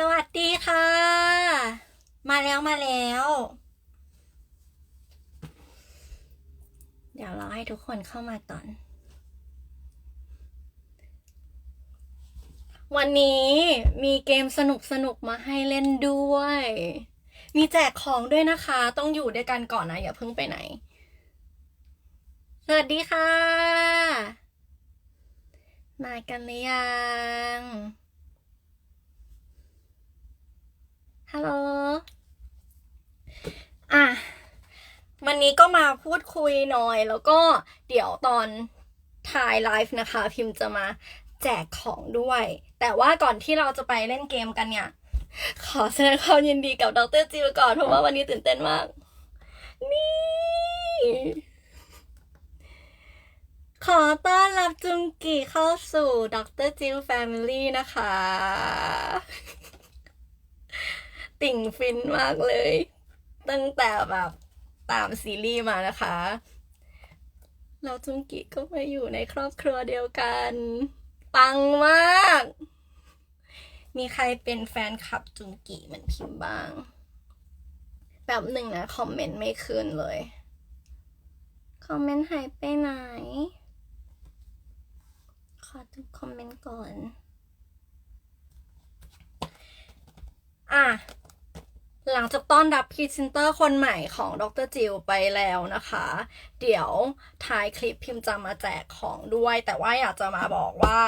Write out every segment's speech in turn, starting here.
สวัสดีค่ะ มาแล้วมาแล้ว เดี๋ยวเราให้ทุกคนเข้ามาก่อน วันนี้มีเกมสนุกสนุกมาให้เล่นด้วย มีแจกของด้วยนะคะ ต้องอยู่ด้วยกันก่อนนะ อย่าเพิ่งไปไหน สวัสดีค่ะ มากันหรือยัง ฮัลโหล อะ วันนี้ก็มาพูดคุยหน่อย แล้วก็เดี๋ยวตอนถ่ายไลฟ์นะคะ พิมพ์จะมาแจกของด้วย แต่ว่าก่อนที่เราจะไปเล่นเกมกันเนี่ย ขอแสดงความยินดีกับดรจิวก่อน เพราะว่าวันนี้ตื่นเต้นมาก นี่ ขอต้อนรับจุงกีเข้าสู่ดรจิวแฟมิลี่นะคะ ติ่งฟินมากเลย ตั้งแต่แบบตามซีรีส์มานะคะ เราจุงกิก็มาอยู่ในครอบครัวเดียวกัน ปังมาก มีใครเป็นแฟนคลับจุงกิเหมือนพิมพ์บ้าง แบบหนึ่งนะ คอมเมนต์ไม่ขึ้นเลย คอมเมนต์หายไปไหน ขอดูคอมเมนต์ก่อน อะ หลังจากต้อนรับพรีเซนเตอร์คนใหม่ของดรจิวไปแล้วนะคะ เดี๋ยวท้ายคลิปพิมพ์จะมาแจกของด้วย แต่ว่าอยากจะมาบอกว่า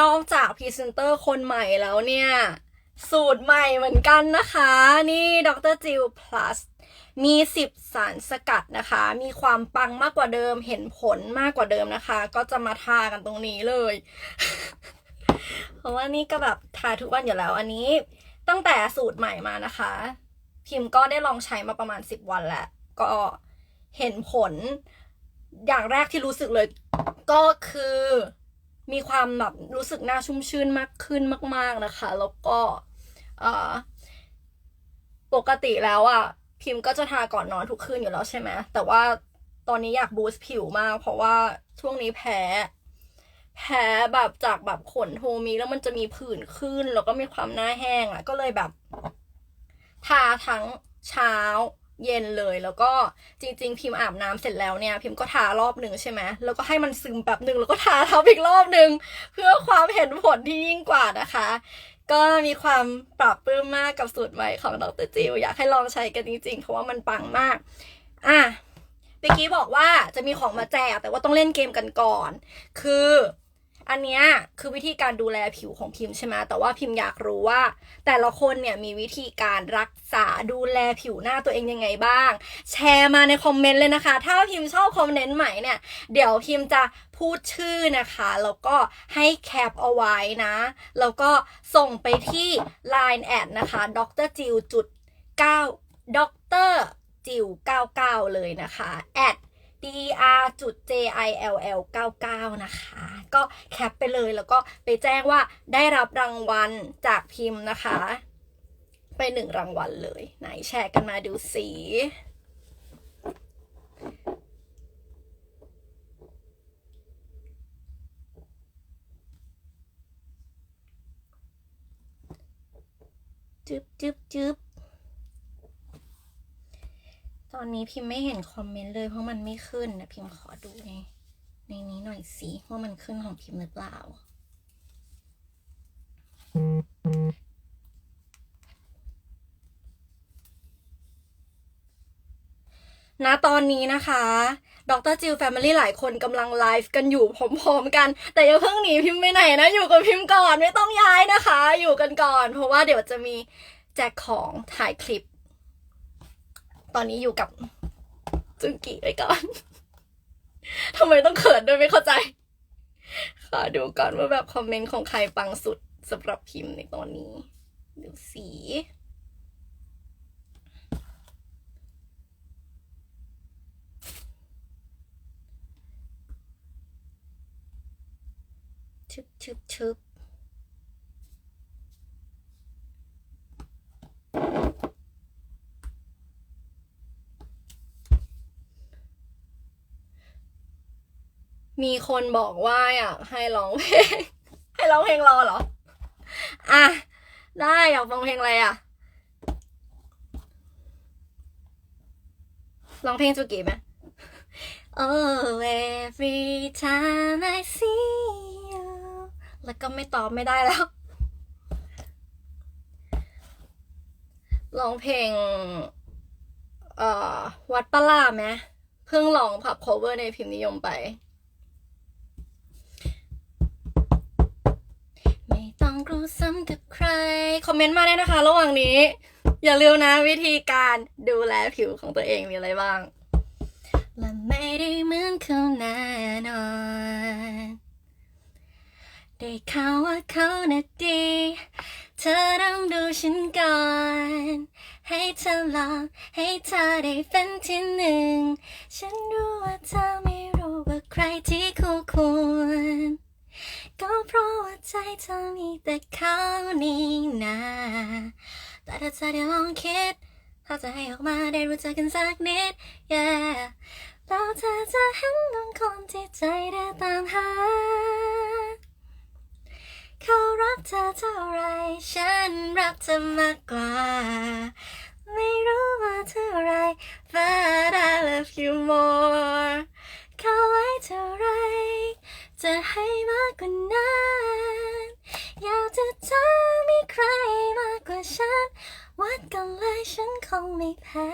นอกจากพรีเซนเตอร์คนใหม่แล้วเนี่ย สูตรใหม่เหมือนกันนะคะ นี่ดรจิว plus มี 10 สารสกัดนะคะ มีความปังมากกว่าเดิม เห็นผลมากกว่าเดิมนะคะ ก็จะมาทากันตรงนี้เลย เพราะว่านี่ก็แบบทาทุกวันอยู่แล้วอันนี้ ตั้งแต่สูตรใหม่มานะคะ พิมพ์ก็ได้ลองใช้มาประมาณ 10 วันแล้ว ก็เห็นผลอย่างแรกที่รู้สึกเลย ก็คือมีความแบบรู้สึกหน้าชุ่มชื่นมากขึ้นมาก ๆนะคะ แล้วก็ปกติแล้วอะ่ะ พิมพ์ก็จะทาก่อนนอนทุกคืนอยู่แล้วใช่ไหมแต่ว่าตอนนี้อยากบูสต์ผิวมาก เพราะว่าช่วงนี้แพ้ แพ้แบบจากแบบขนโทมีแล้วมันจะมีผื่นขึ้น แล้วก็มีความหน้าแห้งอะ่ะ ก็เลยแบบ ทาทั้งเช้าเย็นเลยแล้วก็จริง ๆ พิมพ์อาบน้ำเสร็จแล้วเนี่ยพิมพ์ก็ทารอบหนึ่งใช่ไหมแล้วก็ให้มันซึมแบบหนึ่งแล้วก็ทาทับอีกรอบหนึ่งเพื่อความเห็นผลที่ยิ่งกว่านะคะ ก็มีความปรับปลื้มมากกับสูตรใหม่ของดรจิวอยากให้ลองใช้กันจริงๆ เพราะว่ามันปังมาก อะเมื่อกี้บอกว่าจะมีของมาแจกแต่ว่าต้องเล่นเกมกันก่อน คือ อันเนี้ยคือวิธีการดูแลผิวของพิมพ์ใช่ไหมแต่ว่าพิมพ์อยากรู้ว่า แต่ละคนเนี่ยมีวิธีการรักษาดูแลผิวหน้าตัวเองยังไงบ้าง แชร์มาในคอมเมนต์เลยนะคะ ถ้าพิมพ์ชอบคอมเมนต์ใหม่เนี่ย เดี๋ยวพิมพ์จะพูดชื่อนะคะ แล้วก็ให้แคปเอาไว้นะ แล้วก็ส่งไปที่ Line แอดนะคะดรจิวจุด9ดรจิว99 เลยนะคะแอด dr.jILL 99นะคะ ก็แคปไปเลยแล้วก็ไปแจ้งว่าได้รับรางวัลจากพิมพ์นะคะ ไปหนึ่งรางวัลเลย ไหนแชร์กันมาดูสีจึ๊บจึ๊บจึ๊บ ตอนนี้พิมพ์ไม่เห็นคอมเมนต์เลยเพราะมันไม่ขึ้นนะพิมพ์ขอดูในในนี้หน่อยสิว่ามันขึ้นของพิมพ์หรือเปล่า ณตอนนี้นะคะดรจิลแฟมิลี่หลายคนกำลังไลฟ์กันอยู่พร้อมๆกัน แต่อย่าเพิ่งหนีพิมพ์ไปไหนนะ อยู่กับพิมพ์ก่อนไม่ต้องย้ายนะคะ อยู่กันก่อน เพราะว่าเดี๋ยวจะมีแจกของถ่ายคลิป ตอนนี้อยู่กับจุงกีไว้ก่อนทำไมต้องเขินด้วยไม่เข้าใจขอดูก่อนว่าแบบคอมเมนต์ของใครปังสุดสำหรับพิมพ์ในตอนนี้ ดูสีชึบชึบชึบ มีคนบอกว่าอยากให้ร้องเพลง ให้ร้องเพลงรอเหรอ อะ ได้อยากฟังเพลงอะไรอะ ร้องเพลงจูกิไหม Oh every time I see you แล้วก็ไม่ตอบไม่ได้แล้วร้องเพลง เอ่อ วัดปลาไหมเพิ่งลองผับ cover ในพิมพ์นิยมไป องกรู้ซ้ำกับใคร คอมเมนต์มาได้นะคะ ระหว่างนี้ อย่าลืมนะวิธีการดูแลผิวของตัวเองมีอะไรบ้าง และไม่ได้เหมือนเขาแน่นอนได้ข่าวว่าเขาน่ะดี เธอต้องดูฉันก่อน ให้เธอลองให้เธอได้เป็นที่หนึ่ง ฉันรู้ว่าเธอไม่รู้ว่าใครที่คู่ควร ก็เพราะว่าใจเธอมีแต่เขานี่นาแต่ถ้าเธอได้ลองคิด ถ้าจะให้ออกมาได้รู้จักกันสักนิด yeah แล้วเธอจะเห็นบางคนที่ใจได้ตามหา เขารักเธอเท่าไร ฉันรักเธอมากกว่า ไม่รู้ว่าเท่าไร but I love you more เขาไว้เท่าไร จะให้มากกว่านั้นอยากจะเธอมีใครมากกว่าฉัน วัดกันเลยฉันคงไม่แพ้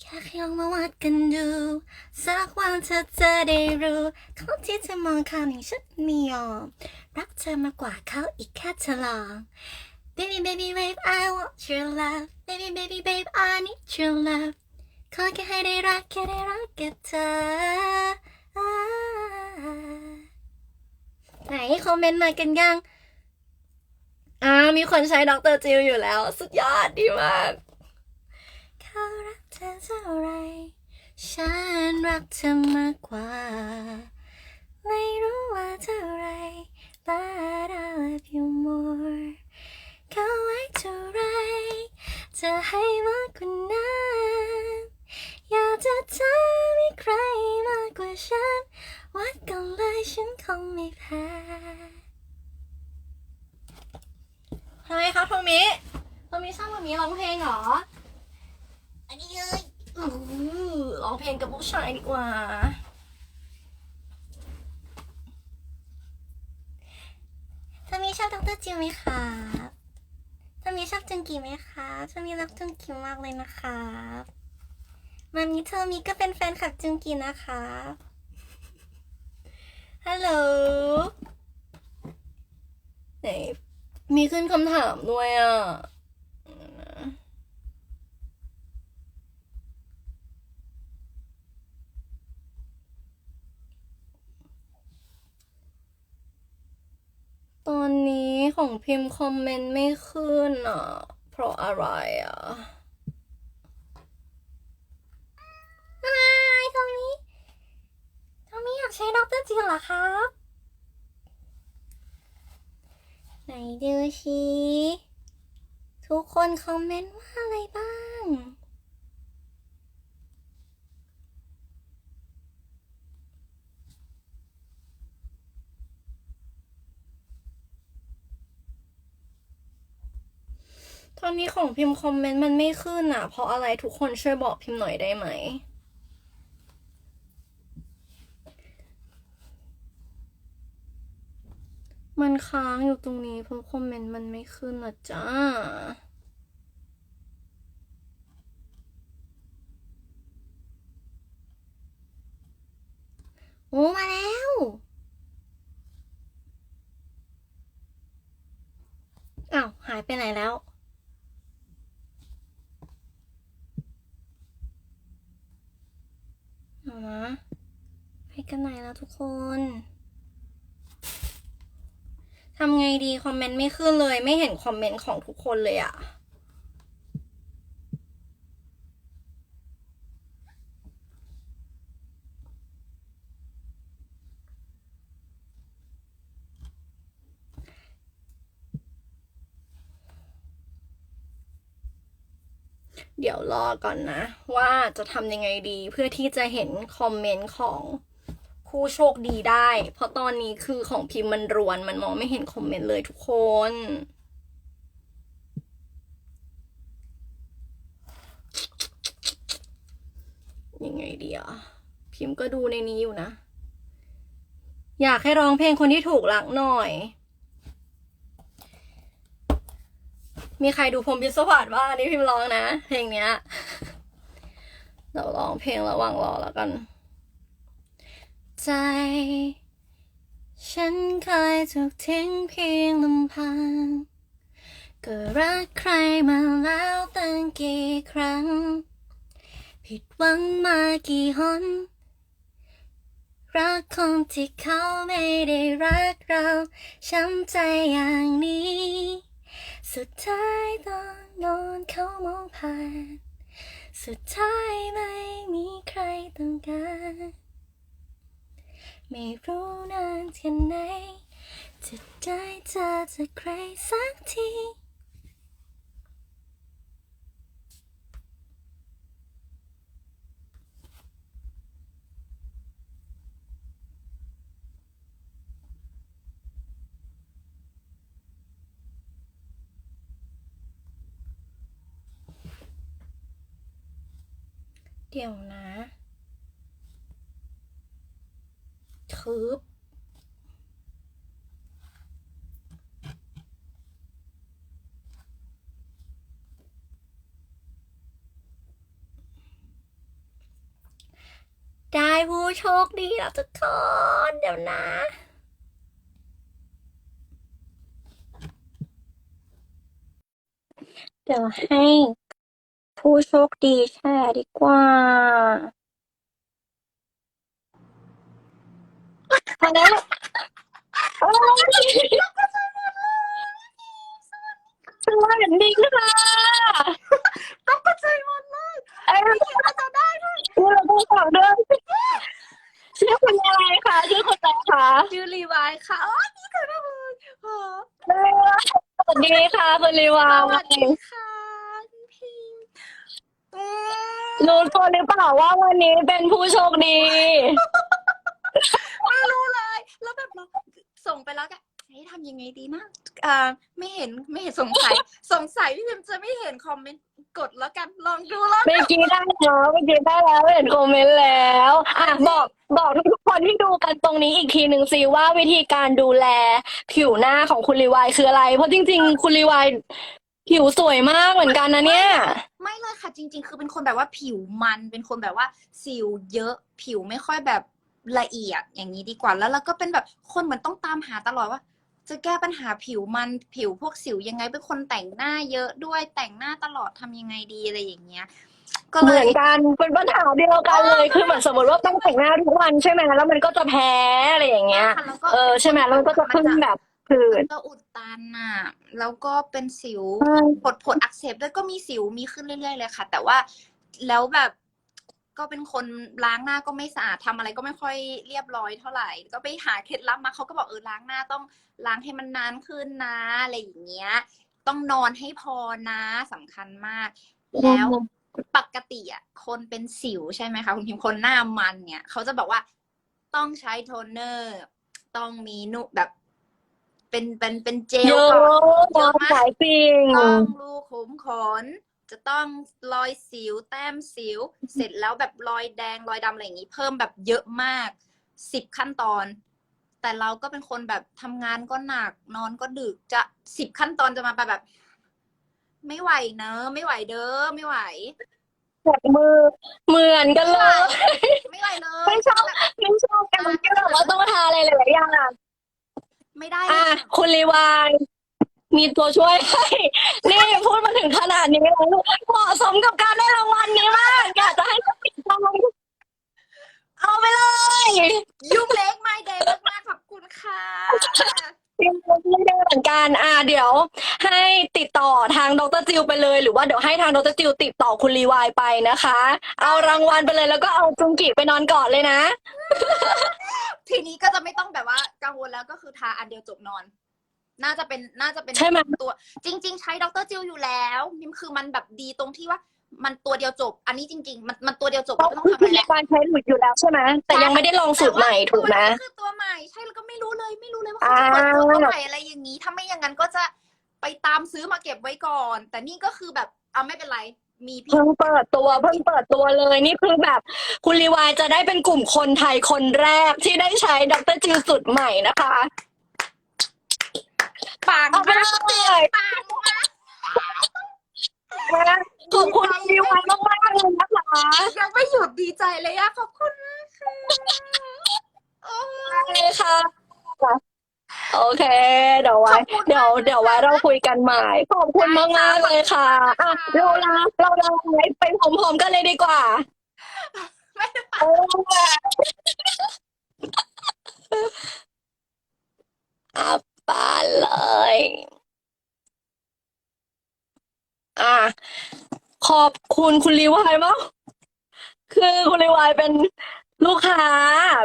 อยากลองมาวัดกันดู สักวันเธอจะได้รู้เขาที่เธอมองข้ามอย่างฉันไม่ยอม รักเธอมากกว่าเขาอีกแค่เธอลอง Baby baby babe I want your love Baby baby babe I need your love ขอแค่ให้ได้รักแค่ได้รักกับเธอไหนคอมเมนต์มากันยังอ่ามีคนใช้ด็อกเตอร์จิวอยู่แล้ว สุดยอดดีมากเขารักเธอเท่าไร ฉันรักเธอมากกว่า ไม่รู้ว่าเท่าไร but I love you more เขาไว้เท่าไร จะให้มากกว่า มครับโทมิโทมิชอบโทมิร้องเพลงเหรอ อันนี้เลยร้องเพลงกับผู้ชายดีกว่า ถ้ามีชอบดรจิวไหมคะถ้ามีชอบจุงกีไหมคะถ้ามีรักจุงกีมากเลยนะคะมามีเธอมีก็เป็นแฟนคลับจุงกีนะคะฮัลโหลไหน มีขึ้นคำถามด้วยอะตอนนี้ของพิมพ์คอมเมนต์ไม่ขึ้นอะ เพราะอะไรอะอะไรโทมิโทมิอยากใช้ดรจิวเหรอครับ ไหนดูชีทุกคนคอมเมนต์ว่าอะไรบ้าง ตอนนี้ของพิมพ์คอมเมนต์มันไม่ขึ้นอะ เพราะอะไรทุกคนช่วยบอกพิมพ์หน่อยได้ไหม มันค้างอยู่ตรงนี้เพราะคอมเมนต์มันไม่ขึ้นอะจ้า โอ้ มาแล้ว อ้าว หายไปไหนแล้วเอานะไปกันไหนแล้วทุกคน ทำไงดีคอมเมนต์ไม่ขึ้นเลย ไม่เห็นคอมเมนต์ของทุกคนเลยอะเดี๋ยวรอก่อนนะ ว่าจะทำยังไงดีเพื่อที่จะเห็นคอมเมนต์ของ ผู้โชคดีได้ เพราะตอนนี้คือของพิมพ์มันรวนมันมองไม่เห็นคอมเมนต์เลยทุกคน ยังไงดีอะพิมพ์ก็ดูในนี้อยู่นะ อยากให้ร้องเพลงคนที่ถูกรักหน่อย มีใครดูพรมพิศวาสบ้างอันนี้พิมพ์ร้องนะ เพลงเนี้ย เดี๋ยวร้องเพลงระหว่างรอแล้วกัน ใจ ฉันเคยถูกทิ้งเพียงลำพัง ก็รักใครมาแล้วตั้งกี่ครั้ง ผิดหวังมากี่หน รักคนที่เขาไม่ได้รักเรา ช้ำใจอย่างนี้ สุดท้ายตอนนอนเขามองผ่าน สุดท้ายไม่มีใครต้องการ ไม่รู้นานแค่ไหน จะได้เจอจากใครสักทีเดี๋ยวนะ คืบได้ผู้โชคดีแล้วทุกคนเดี๋ยวนะ เดี๋ยวให้ผู้โชคดีแชร์ดีกว่า พอแล้วโอ้ยสวัสดีค่ะต้องกระจายมันเลยเอ้ยเราจะได้ด้วยเราต้องฝากด้วยชื่อคุณอะไรคะชื่อคุณอะไรคะชื่อรีวายค่ะอ๋อนี่คือได้เลยโอ้เอ้ยสวัสดีค่ะคุณลีวาสวัสดีค่ะพี่พิมพ์อืมรู้ตัวหรือเปล่าว่าวันนี้เป็นผู้โชคดี ไงดีนะอ่าไม่เห็นไม่เห็นสงสัย สงสัยพี่พิมพ์จะไม่เห็นคอมเมนต์กดแล้วกันลองดูแล้วเมื่อกี้ได้แล้วเมื่อกี้ได้แล้วเห็นคอมเมนต์แล้วอะบอกบอกทุกๆคนที่ดูกันตรงนี้อีกทีหนึ่งสิว่าวิธีการดูแลผิวหน้าของคุณรีวายคืออะไร เพราะจริง ๆ คุณรีวายผิวสวยมากเหมือนกันนะเนี่ย ไม่เลยค่ะจริง ๆ คือเป็นคนแบบว่าผิวมันเป็นคนแบบว่าสิวเยอะผิวไม่ค่อยแบบละเอียดอย่างนี้ดีกว่าแล้วเราก็เป็นแบบคนเหมือนต้องตามหาตลอดว่า จะแก้ปัญหาผิวมันผิวพวกสิวยังไงเป็นคนแต่งหน้าเยอะด้วยแต่งหน้าตลอดททำยังไงดีอะไรอย่างเงี้ย ก็เหเลมืยอนกันเป็นปัญหาเดียวกันเลยคือเหมือนสมมติว่าต้องแต่งหน้าทุกวันใช่ไหมแล้วมันก็จะแพ้อะไรอย่างเงี้ย ค่ะแล้วก็เออใช่ไหมแล้วมันก็จะขึ้นแบบผื่มันนก็อุดตันอะ แล้วก็เป็นสิว ใช่ ผดผดอักเสบด้วยก็มีสิวมีขึ้นเรื่อยๆเลยค่ะ แต่ว่าแล้วแบบ ก็เป็นคนล้างหน้าก็ไม่สะอาดทำอะไรก็ไม่ค่อยเรียบร้อยเท่าไหร่ ก็ไปหาเคล็ดลับมาเขาก็บอกเออล้างหน้าต้องล้างให้มันนานขึ้นนะอะไรอย่างเงี้ย ต้องนอนให้พอนะสำคัญมาก แล้วปกติอะคนเป็นสิวใช่ไหมคะคุณพิมพ์คนหน้ามันเนี่ยเขาจะบอกว่าต้องใช้โทนเนอร์ ต้องมีนุแบบ เป็นเป็นเป็นเจลเยอะก่อนมากหลายสิ่งต้องรูขุมขน จะต้องรอยสิวแต้มสิว เสร็จแล้วแบบรอยแดงรอยดำอะไรอย่างนี้ เพิ่มแบบเยอะมากสิบขั้นตอน แต่เราก็เป็นคนแบบทำงานก็หนักนอนก็ดึกจะสิบขั้นตอนจะมาแบบ ไม่ไหวเนอะไม่ไหวเด้อไม่ไหวแบบมือเหมือนกันเลยไม่ไหวเลยไม่ชอบไม่ชอบกันที่แบบว่าต้องทาอะไรหลายๆอย่างไม่ได้อะคุณรีวาย มีตัวช่วยให้ นี่พูดมาถึงขนาดนี้แล้วเหมาะสมกับการได้รางวัลนี้มากอยากจะให้ติดตามเอาไปเลยยูเ a ก my day มากๆขอบคุณค่ะไม่ได้เหมือนกันอะเดี๋ยว ให้ติดต่อทางดรจิวไปเลย หรือว่าเดี๋ยวให้ทางดรจิวติดต่อคุณรีวายไปนะคะ เอารางวัลไปเลยแล้วก็เอาจุงกิไปนอนกอดเลยนะ ทีนี้ก็จะไม่ต้องแบบว่ากังวลแล้วก็คือทาอันเดียวจบนอน น่าจะเป็นน่าจะเป็นใช่ไหม ตัว จริง ๆ ใช้ดรจิลอยู่แล้วมิมคือมันแบบดีตรงที่ว่า มันตัวเดียวจบ อันนี้จริง ๆ มันมันตัวเดียวจบเพราะไม่ต้องทำอะไรพี่แล้วปานใช้หลุดอยู่แล้วใช่ไหมแต่ยังไม่ได้ลองสูตรใหม่ถูกไหม แต่ว่าตัวนี้คือตัวใหม่ใช่แล้วก็ไม่รู้เลยไม่รู้เลยว่าเขาจะเปิดตัวเมื่อไหร่อะไรอย่างนี้ ถ้าไม่อย่างนั้นก็จะไปตามซื้อมาเก็บไว้ก่อน แต่นี่ก็คือแบบเอาไม่เป็นไร มีพี่เพิ่งเปิดตัวเพิ่งเปิดตัวเลยนี่คือแบบ คุณรีวายจะได้เป็นกลุ่มคนไทยคนแรกที่ได้ใช้ดรจิวสูตรใหม่นะคะ ปังเอาไปมากเลยปังมากขอบคุณรีวายมากๆเลยนะคะยังไม่หยุดดีใจเลยอะขอบคุณมากค่ะโอ้ยเลยค่ะ โอเค เดี๋ยวไว้ขอบคุณมากเดี๋ยวเดี๋ยวไว้เราคุยกันใหม่ ขอบคุณมากมากๆเลยค่ะอะเราลาเราลาไว้ไปพร้อมๆกันเลยดีกว่า ไม่ได้โอ้อะไปเลย อะ ขอบ คุณคุณรีวายมากคือคุณรีวายเป็นลูกค้า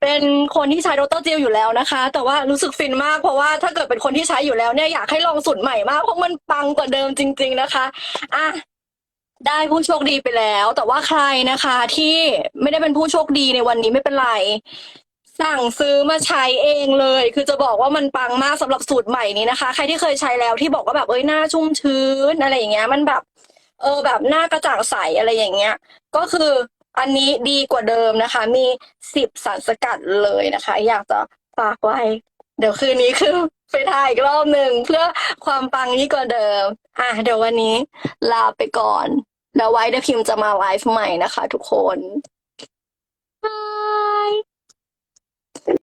เป็นคนที่ใช้ดรจิลอยู่แล้วนะคะ แต่ว่ารู้สึกฟินมากเพราะว่าถ้าเกิดเป็นคนที่ใช้อยู่แล้วเนี่ยอยากให้ลองสูตรใหม่มากเพราะมันปังกว่าเดิมจริง ๆนะคะอะได้ผู้โชคดีไปแล้ว แต่ว่าใครนะคะ ที่ไม่ได้เป็นผู้โชคดีในวันนี้ไม่เป็นไร สั่งซื้อมาใช้เองเลย คือจะบอกว่ามันปังมากสำหรับสูตรใหม่นี้นะคะ ใครที่เคยใช้แล้วที่บอกว่าแบบเอ้ยหน้าชุ่มชื้นอะไรอย่างเงี้ย มันแบบ เออแบบหน้ากระจ่างใสอะไรอย่างเงี้ย ก็คืออันนี้ดีกว่าเดิมนะคะ มีสิบสารสกัดเลยนะคะ อยากจะฝากไว้ เดี๋ยวคืนนี้คือไปถ่ายอีกรอบหนึ่งเพื่อความปังยิ่งกว่าเดิม อะเดี๋ยววันนี้ลาไปก่อนแล้วไว้เดี๋ยวพิมพ์จะมาไลฟ์ใหม่นะคะทุกคนบาย